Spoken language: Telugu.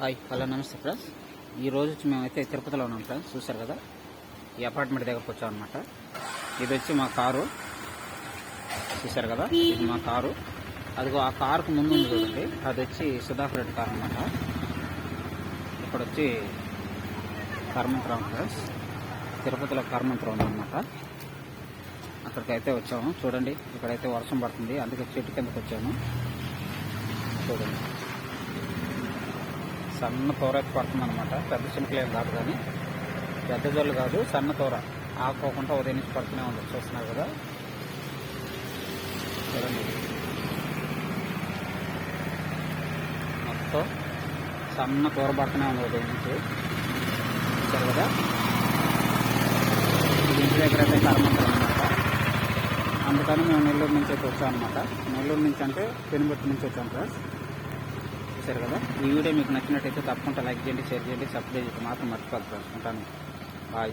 హాయ్ హలో నమస్తే ఫ్రెండ్స్. ఈ రోజు వచ్చి మేమైతే తిరుపతిలో ఉన్నాం ఫ్రెండ్స్. చూసారు కదా? ఈ అపార్ట్మెంట్ దగ్గరకు వచ్చాం అనమాట ఇది వచ్చి మా కారు. చూసారు కదా? ఇది మా కారు. అదిగో ఆ కారుకు ముందు ఉంది చూడండి. అది వచ్చి సుధాకర్ రెడ్డి కారు అనమాట ఇక్కడ వచ్చి కర్మంతరం ఫ్రెండ్స్. తిరుపతిలో కర్మంతరం ఉందన్నమాట అక్కడికైతే వచ్చాము. చూడండి ఇక్కడైతే వర్షం పడుతుంది. అందుకే చెట్టు కిందకి వచ్చాము. చూడండి. సన్న తోర అయితే పడుతుంది అనమాట పెద్ద చినుకలు ఏం కాదు కానీ. పెద్ద జల్లు కాదు సన్న తోర. ఆకోకుండా ఉదయం నుంచి పడుతూనే ఉంది చూస్తున్నారు కదా. చూడండి. మొత్తం సన్న తోర పడుతూనే ఉంది ఉదయం నుంచి. చూసారు కదా? ఇంటి దగ్గర అయితే కరమంటారు అనమాట అందుకని మేము నెల్లూరు నుంచి అయితే వచ్చాం అనమాట నెల్లూరు నుంచి అంటే పెనుబట్టి నుంచి వచ్చాం ఫ్రెండ్స్. చూసారు కదా? ఈ వీడియో మీకు నచ్చినట్టయితే తప్పకుండా లైక్ చేయండి షేర్ చేయండి సబ్స్క్రైబ్ మాత్రం మర్చిపోదు ఉంటాను. బాయ్.